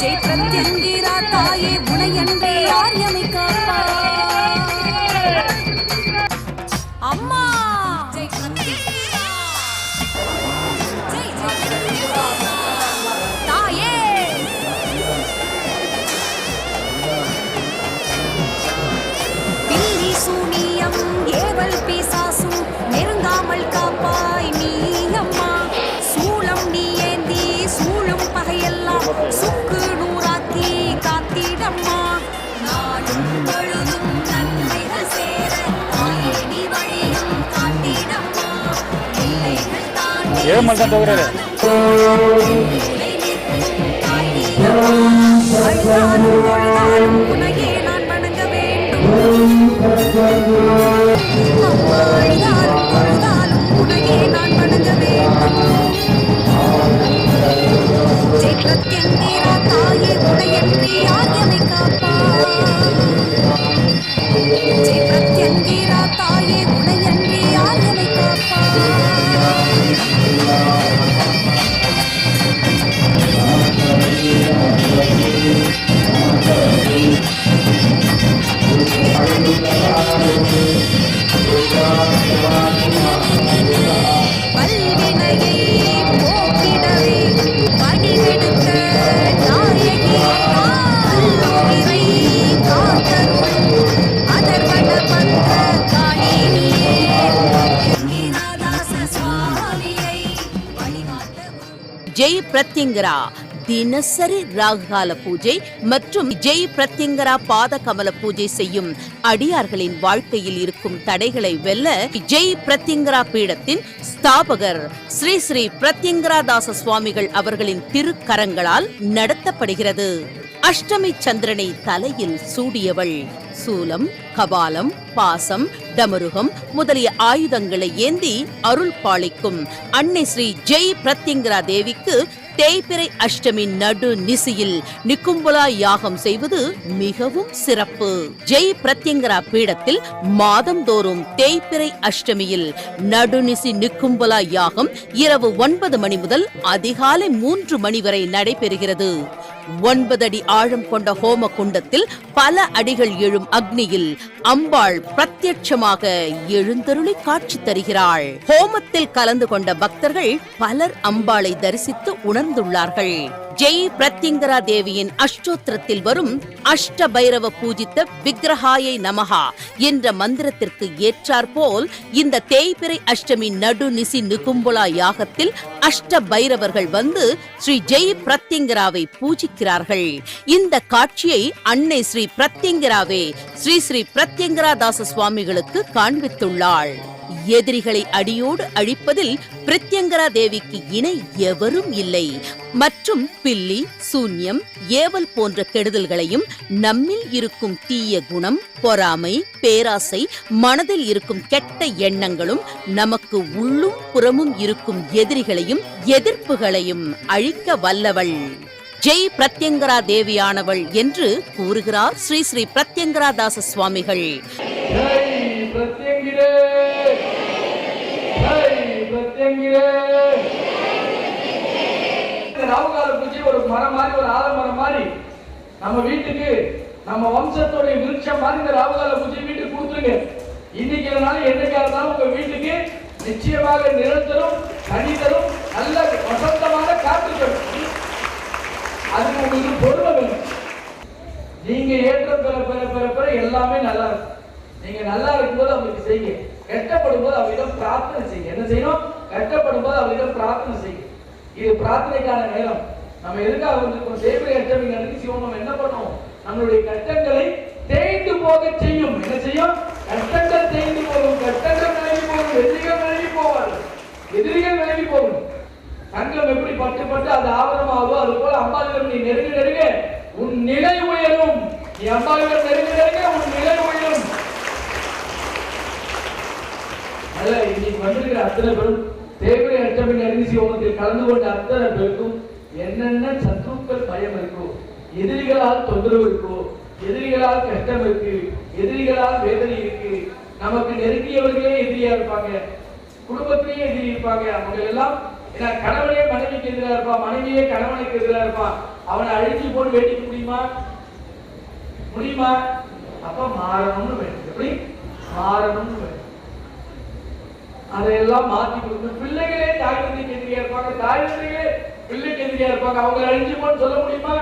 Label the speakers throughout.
Speaker 1: ஜெய் பிரத்யங்கிரா தாயே உனையன்றே யார் ஏழு தான் போகிறாரு உனக்கே நான் வணங்க வேண்டும். பிரத்யங்கரா.
Speaker 2: தினசரி ராகுகால பூஜை மற்றும் ஜெய் பிரத்யங்கரா பாத கமல பூஜை செய்யும் அடியார்களின் வாழ்க்கையில் இருக்கும் தடைகளை வெல்ல ஜெய் பிரத்யங்கரா பீடத்தின் ஸ்தாபகர். ஸ்ரீ ஸ்ரீ பிரத்யங்கரா தாச சுவாமிகள் அவர்களின் திருக்கரங்களால் நடத்தப்படுகிறது. அஷ்டமி சந்திரனை தலையில் சூடியவள். சூலம் கபாலம் பாசம் டமருகம் முதலிய ஆயுதங்களை ஏந்தி அருள் பாளிக்கும் அன்னை ஸ்ரீ ஜெய் பிரத்யங்கரா தேவிக்கு தேய்பிறை அஷ்டமி நடு நிசியில் நிக்கும்புலா யாகம் செய்வது மிகவும் சிறப்பு. ஜெய் பிரத்யங்கரா பீடத்தில் மாதந்தோறும் தேய்பிரை அஷ்டமியில் நடுநிசி நிக்கும்புலா யாகம் இரவு ஒன்பது மணி முதல் அதிகாலை மூன்று மணி வரை நடைபெறுகிறது. ஒன்பது அடி ஆழம் கொண்ட ஹோம குண்டத்தில் பல அடிகள் எழும் அக்னியில் அம்பாள் பிரத்யட்சமாக எழுந்தருளி காட்சி தருகிறாள். ஹோமத்தில் கலந்து கொண்ட பக்தர்கள் பலர் அம்பாளை தரிசித்து உணர்ந்துள்ளார்கள். ஜெய் பிரத்யங்கரா தேவியின் அஷ்டோத்திரத்தில் வரும் அஷ்ட பைரவ பூஜித்த விக்ரஹாயை நமஹா என்ற மந்திரத்திற்கு ஏற்றாற்போல் இந்த தேய்பிறை அஷ்டமி நடுநிசி நிகும்புலா யாகத்தில் அஷ்ட பைரவர்கள் வந்து ஸ்ரீ ஜெய் பிரத்யங்கராவை பூஜிக்கிறார்கள். இந்த காட்சியை அன்னை ஸ்ரீ பிரத்யங்கராவே ஸ்ரீ ஸ்ரீ பிரத்யங்கரா தாச சுவாமிகளுக்கு காண்பித்துள்ளாள். எதிரிகளை அடியோடு அழிப்பதில் பிரத்யங்கரா தேவிக்கு இணை எவரும் இல்லை. மற்றும் பில்லி சூன்யம் ஏவல் போன்ற கெடுதல்களையும் நம்மில் இருக்கும் தீய குணம் பொறாமை பேராசை மனதில் இருக்கும் கெட்ட எண்ணங்களும் நமக்கு உள்ளும் புறமும் இருக்கும் எதிரிகளையும் எதிர்ப்புகளையும் அழிக்க வல்லவள். ஜெய் பிரத்யங்கரா தேவியானவள் என்று கூறுகிறார் ஸ்ரீ ஸ்ரீ பிரத்யங்கரா தாச சுவாமிகள்
Speaker 3: ஜெய் பிரத்யங்கிரே ஜெய் பிரத்யங்கிரே இந்த ராவுகால பூஜை ஒரு மரம் மாதிரி ஒரு ஆலமரம் மாதிரி. நம்ம வீட்டுக்கு நம்ம வம்சத்துடைய விருட்சம் மாதிரி இந்த ராவுகால பூஜை வீட்டுக்கு கொடுத்துருங்க. இன்னைக்கு இருந்தாலும் என்னைக்கா இருந்தாலும் உங்க வீட்டுக்கு நிச்சயமாக நிரந்தரம் தனி தரும் நல்ல வசந்தமான காற்று தரும் அதுக்கு உங்களுக்கு பொறுமை வேணும். நீங்க ஏற்ற பெற பெற பெற பெற எல்லாமே நல்லா இருக்கும். நீங்க நல்லா இருக்கும்போது அவங்களுக்கு செய்யுங்க. கஷ்டப்படும் போது அவரிடம் பிரார்த்தனை செய்யுங்க. என்ன செய்யணும்? கஷ்டப்படும் போது அவரிடம் பிரார்த்தனை செய்யுங்க. இது பிரார்த்தனைக்கான நேரம். நம்ம எதுக்காக வந்திருக்கோம்? தேவரை அற்றவங்க அனுப்பி சிவம் நம்ம என்ன பண்ணுவோம் நம்மளுடைய கட்டங்களை தேய்ந்து போக செய்யும். என்ன செய்யும்? கட்டங்கள் தேய்ந்து போகும். கட்டங்கள் விலகி போகும். எதிரிகள் விலகி போவார் எதிரிகள் விலகி போகும். தங்கம் எப்படி பட்டு பட்டு அது ஆவரணமாகவோ அது போல அம்பாவிடம் நீ நெருங்க நெருங்க உன் நிலை உயரும். நீ அம்பாவிடம் நெருங்க நெருங்க உன் நிலை உயரும். அல்ல இன்னைக்கு வந்திருக்கிற அத்தனை பேரும் தேவை அஷ்டமி நெருங்கி கலந்து கொண்ட அத்தனை பேருக்கும் என்னென்ன சத்துருக்கள் பயம் இருக்கோ எதிரிகளால் தொந்தரவு இருக்கோ எதிரிகளால் கஷ்டம் இருக்கு எதிரிகளால் வேதனை இருக்கு நமக்கு நெருங்கியவர்களே எதிரியா இருப்பாங்க குடும்பத்திலேயே எதிரி இருப்பாங்க அவங்க எல்லாம் ஏன்னா கணவனே மனைவிக்கு எதிராக இருப்பான் மனைவியே கணவனுக்கு எதிராக இருப்பான் அவனை அழிச்சு போட்டு வேண்டிக்க முடியுமா? முடியுமா? அப்ப மாறணும்னு வேண்டும் எப்படி? மாறணும்னு வேண்டும் அதையெல்லாம் மாற்றி கொடுத்து பிள்ளைகளே தாய் தந்தைக்கு எதிரியா இருப்பாங்க தாய் தந்தைகளே பிள்ளைக்கு எதிரியா இருப்பாங்க. அவங்க அழிஞ்சுமோன்னு சொல்ல முடியுமா?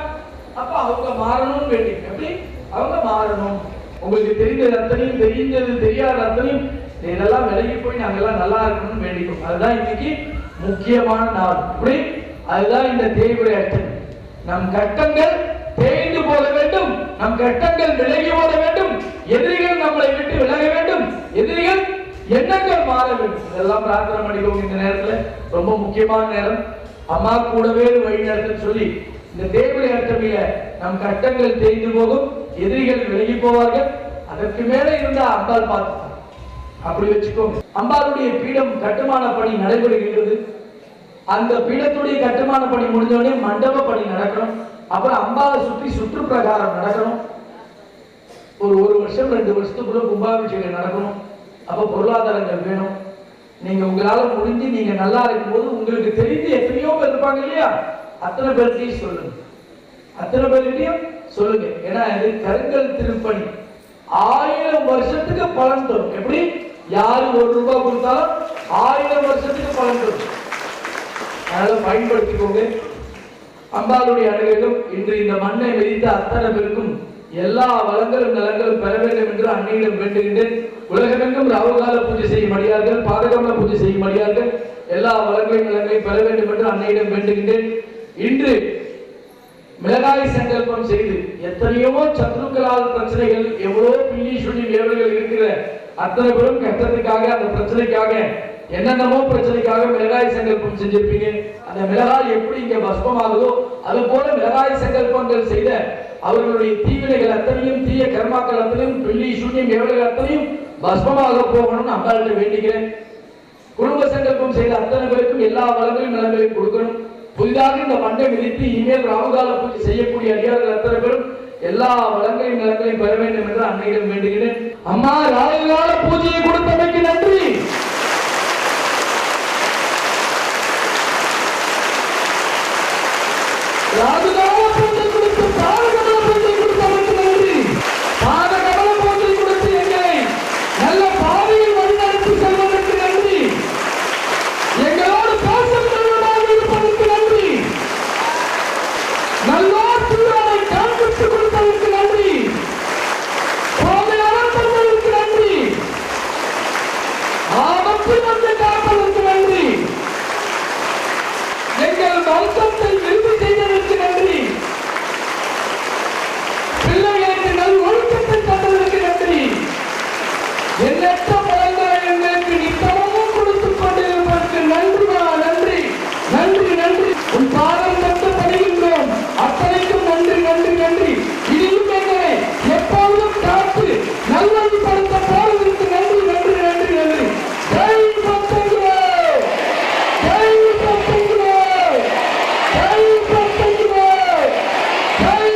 Speaker 3: அப்ப அவங்க மாறணும்னு வேண்டிங்க எப்படி? அவங்க மாறணும். உங்களுக்கு தெரிஞ்சது அத்தனையும் தெரிஞ்சது தெரியாத அத்தனையும் இதெல்லாம் விலகி போய் நாங்கெல்லாம் நல்லா இருக்கணும்னு வேண்டிக்கும். அதுதான் இன்னைக்கு முக்கியமான நாள். அப்படி அதுதான் இந்த தேய்முறை அச்சம். நம் கட்டங்கள் தேய்ந்து போக வேண்டும். நம் கட்டங்கள் விலகி ஓட வேண்டும். எதிரிகள் நம்மளை விட்டு விலக வேண்டும். எதிரிகள் எண்ணங்கள் மாற வேண்டும் இதெல்லாம் பிரார்த்தனை பண்ணிக்கோங்க இந்த நேரத்துல. ரொம்ப முக்கியமான நேரம். அம்மா கூடவே வழி நடத்த சொல்லி இந்த தேவரை அர்த்தமில நம் கட்டங்கள் தேய்ந்து போகும். எதிரிகள் விலகி போவார்கள். அதற்கு மேல இருந்தா அம்பாள் பார்த்து அப்படி வச்சுக்கோங்க. அம்பாளுடைய பீடம் கட்டுமான பணி நடைபெறுகின்றது அந்த பீடத்துடைய கட்டுமான பணி முடிஞ்சோடனே மண்டப பணி நடக்கணும். அப்புறம் அம்பாவை சுற்றி சுற்றுப்பிரகாரம் நடக்கணும். ஒரு ஒரு வருஷம் ரெண்டு வருஷத்துக்குள்ள கும்பாபிஷேகம் நடக்கணும். அப்போ பொருளாதாரங்கள் வேணும். நீங்க உங்களால முடிஞ்சு நீங்க நல்லா இருக்கும் போது உங்களுக்கு தெரிந்து எத்தனையோ பேர் இருப்பாங்க இல்லையா? அத்தனை பேர்கிட்டையும் சொல்லுங்க. அத்தனை பேர்கிட்டையும் சொல்லுங்க. ஏன்னா இது கருங்கல் திருப்பணி. ஆயிரம் வருஷத்துக்கு பலன் தரும். எப்படி? யாரு ஒரு ரூபாய் கொடுத்தாலும் ஆயிரம் வருஷத்துக்கு பலன் தரும். அதனால பயன்படுத்திக்கோங்க. அம்பாளுடைய அழகிலும் இன்று இந்த மண்ணை மிதித்த அத்தனை பேருக்கும் எல்லா வளங்களும் நலங்களும் பெற வேண்டும் என்று அன்னையிடம் வேண்டுகின்றேன். உலகமெங்கும் ராகுகால பூஜை செய்யும் அடியார்கள் பாதகமல பூஜை செய்யும் அடியார்கள் எல்லா வளங்களையும் நலங்களையும் பெற வேண்டும் என்று அன்னையிடம் வேண்டுகின்றேன். இன்று மிளகாய் சங்கல்பம் செய்து எத்தனையோ சத்ருக்களால் பிரச்சனைகள் எவ்வளோ பில்லி சுழி ஏவல்கள் இருக்கிற அத்தனை பேரும் கஷ்டத்துக்காக அந்த பிரச்சனைக்காக என்னென்னமோ பிரச்சனைக்காக மிளகாய் சங்கல்பம் செஞ்சிருப்பீங்க. அந்த மிளகாய் எப்படி இங்க பஸ்மமாகுதோ அது போல மிளகாய் சங்கல்பங்கள் செய்த அவர்களுடைய தீவினைகள் அத்தனையும் தீய கர்மாக்கள் அத்தனையும் பில்லி சூன்யம் எவ்வளவு அத்தனையும் பஸ்மமாக போகணும்னு அம்பாள்கிட்ட வேண்டிக்கிறேன். குடும்ப சங்கல்பம் செய்த அத்தனை பேருக்கும் எல்லா வளங்களையும் நலங்களையும் கொடுக்கணும். புதிதாக இந்த மண்டை விதித்து இனிமேல் ராகுகால பூஜை செய்யக்கூடிய அதிகாரிகள் அத்தனை பேரும் எல்லா வளங்களையும் நலங்களையும் பெற வேண்டும் என்று அன்னையிடம் வேண்டுகிறேன். அம்மா ராகுகால பூஜையை கொடுத்தமைக்கு நன்றி. ராகுகால பூஜை ஆட்சி வந்து காப்பதற்கு நன்றி எங்கள் வம்சத்தை விரும்பி செய்ததற்கு நன்றி பிள்ளைகளுக்கு நல் ஒழுக்கத்தை தந்ததற்கு நன்றி எண்ணற்ற பலன்களை எங்களுக்கு நித்தமும் கொடுத்துக் கொண்டிருப்பதற்கு நன்றிமா நன்றி நன்றி நன்றி உன் பாதம் தந்து பணிகின்றோம் அத்தனைக்கும் நன்றி நன்றி நன்றி இனியும் எங்களை எப்பொழுதும் காத்து நல்வழிப்படுத்த போவதற்கு நன்றி நன்றி நன்றி நன்றி ஜெய் பத்தங்களே ஜெய் பத்தங்களே ஜெய் பத்தங்களே ஜெய்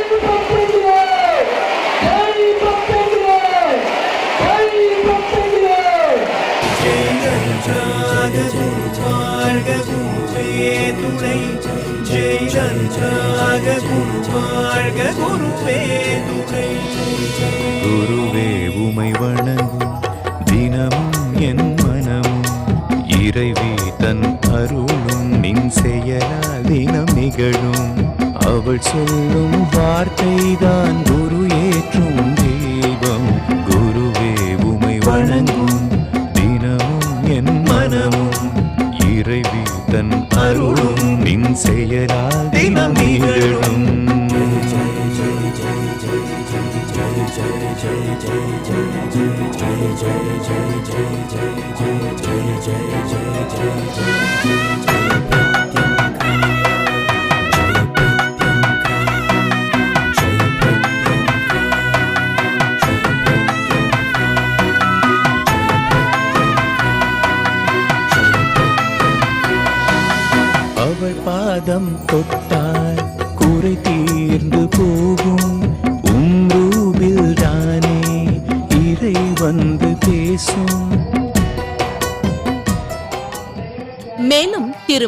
Speaker 3: பத்தங்களே ஜெய் பத்தங்களே ஜெய் பத்தங்களே
Speaker 4: ஜெய் ஜன்றாக குருவாழ்க குருவே
Speaker 5: உமை வணங்கும் தினமும் என் மனமும். இறைவி தன் அருளும் நின் செயலால் தினம் நிகழும். அவள் சொல்லும் வார்த்தைதான் குரு ஏற்றும் தெய்வம். குருவே உமை வணங்கும் தினமும் என் மனமும். இறைவி தன் அருளும் நின் செயலால் தினம் நிகழும். அவள்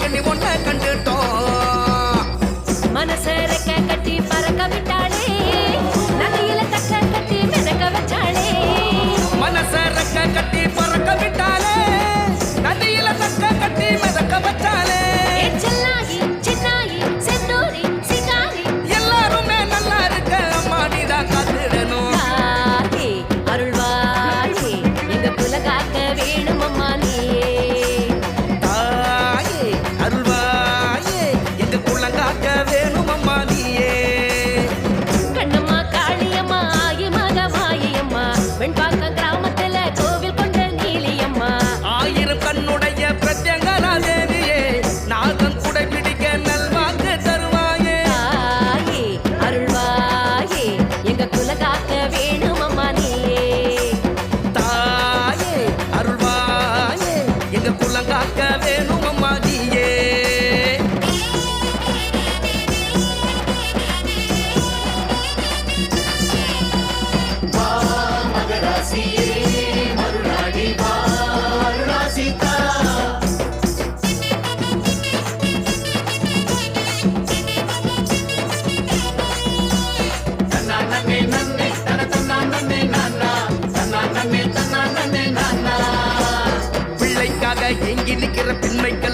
Speaker 6: Give me one can make a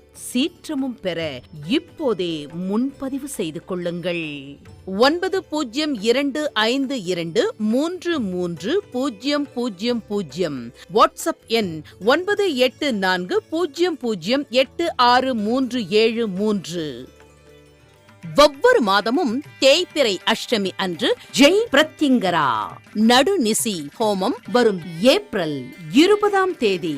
Speaker 2: சீற்றமும் பெற இப்போதே முன்பதிவு செய்து கொள்ளுங்கள். ஒன்பது பூஜ்ஜியம் இரண்டு ஐந்து இரண்டு மூன்று மூன்று பூஜ்ஜியம் பூஜ்ஜியம் பூஜ்ஜியம் வாட்ஸ்அப் எண் ஒன்பது எட்டு நான்கு பூஜ்ஜியம் பூஜ்ஜியம் எட்டு ஆறு மூன்று ஏழு மூன்று. ஒவ்வொரு மாதமும் தேய்பிறை அஷ்டமி அன்று ஜெய் பிரத்திங்கரா நடுநிசி ஹோமம் வரும் ஏப்ரல் இருபதாம் தேதி.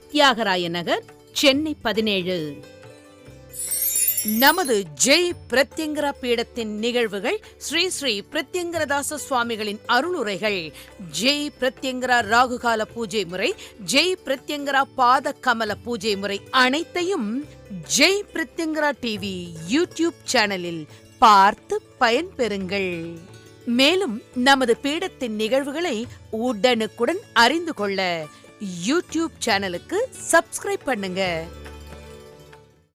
Speaker 2: தியாகராய நகர் சென்னை பதினேழு. நமது ஜெய் பிரத்யங்கரா பீடத்தின் நிகழ்வுகள் ஸ்ரீ ஸ்ரீ பிரத்யங்கரதாச சுவாமிகளின் அருளுரைகள். ஜெய் பிரத்யங்கரா ராகுகால பூஜை முறை ஜெய் பிரத்யங்கரா பாத கமல பூஜை முறை அனைத்தையும் ஜெய் பிரத்யங்கரா டிவி யூடியூப் சேனலில் பார்த்து பயன்பெறுங்கள். மேலும் நமது பீடத்தின் நிகழ்வுகளை உடனுக்குடன் அறிந்து கொள்ள யூடியூப் சேனலுக்கு சப்ஸ்கிரைப் பண்ணுங்க.